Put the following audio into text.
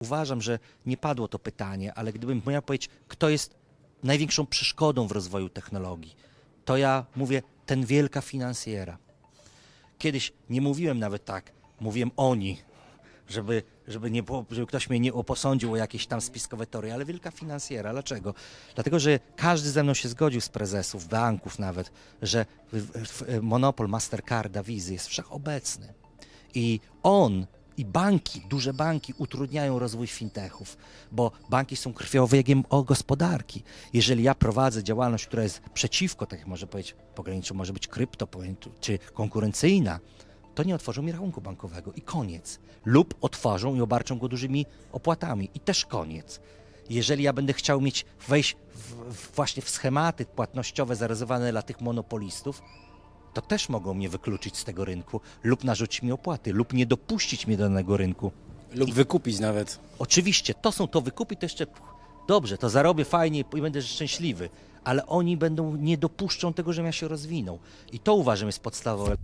Uważam, że nie padło to pytanie, ale gdybym miał powiedzieć, kto jest największą przeszkodą w rozwoju technologii, to ja mówię ten wielka finansjera. Kiedyś nie mówiłem nawet tak, mówiłem oni, żeby, żeby, nie, żeby ktoś mnie nie oposądził o jakieś tam spiskowe teorie, ale wielka finansjera. Dlaczego? Dlatego, że każdy ze mną się zgodził z prezesów, banków nawet, że monopol Mastercarda, Wizy jest wszechobecny. I on i banki, duże banki utrudniają rozwój fintechów, bo banki są krwiobiegiem o gospodarki. Jeżeli ja prowadzę działalność, która jest przeciwko, tak jak może powiedzieć, pograniczu może być krypto, czy konkurencyjna, to nie otworzą mi rachunku bankowego i koniec. Lub otworzą i obarczą go dużymi opłatami i też koniec. Jeżeli ja będę chciał mieć wejść w, w, właśnie w schematy płatnościowe zarezerwowane dla tych monopolistów, to też mogą mnie wykluczyć z tego rynku lub narzucić mi opłaty, lub nie dopuścić mnie do danego rynku. Lub wykupić nawet. Oczywiście, to są to wykupy, to jeszcze dobrze, to zarobię fajnie i będę szczęśliwy, ale oni będą, nie dopuszczą tego, żebym ja się rozwinął. I to uważam jest podstawowe.